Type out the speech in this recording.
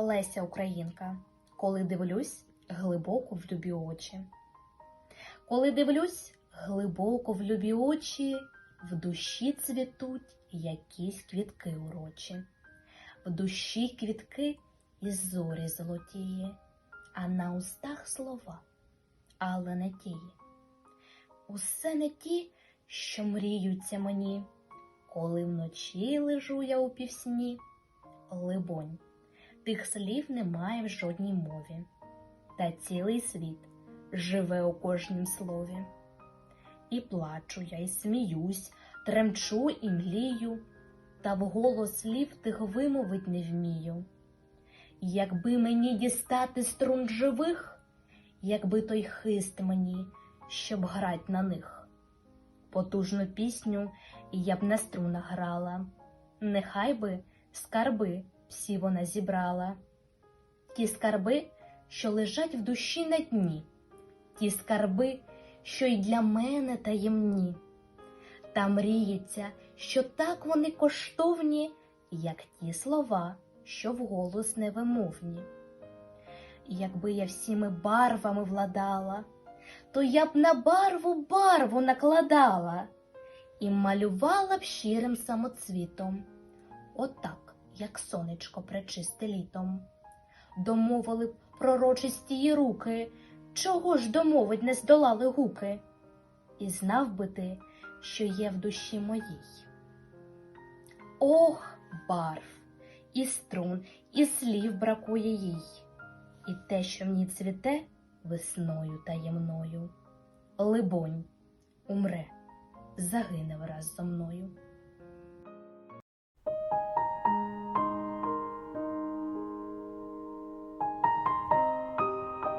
Леся Українка, коли дивлюсь глибоко в любі очі. Коли дивлюсь глибоко в любі очі, в душі цвітуть якісь квітки урочі. В душі квітки і зорі золотії, а на устах слова, але не тії. Усе не ті, що мріються мені, коли вночі лежу я у півсні. Либонь, тих слів немає в жодній мові, та цілий світ живе у кожнім слові. І плачу я, і сміюсь, тремчу і млію, та вголос слів тих вимовить не вмію. Якби мені дістати струн живих, якби той хист мені, щоб грать на них. Потужну пісню я б на струнах грала, нехай би скарби всі вона зібрала. Ті скарби, що лежать в душі на дні, ті скарби, що й для мене таємні. Та мріється, що так вони коштовні, як ті слова, що вголос невимовні. Якби я всіми барвами владала, то я б на барву барву накладала і малювала б щирим самоцвітом, отак, як сонечко пречисте літом. Домовили б пророчисті її руки, чого ж домовить не здолали гуки, і знав би ти, що є в душі моїй. Ох, барв, і струн, і слів бракує їй, і те, що в ній цвіте весною таємною. Либонь, умре, загине враз зо мною.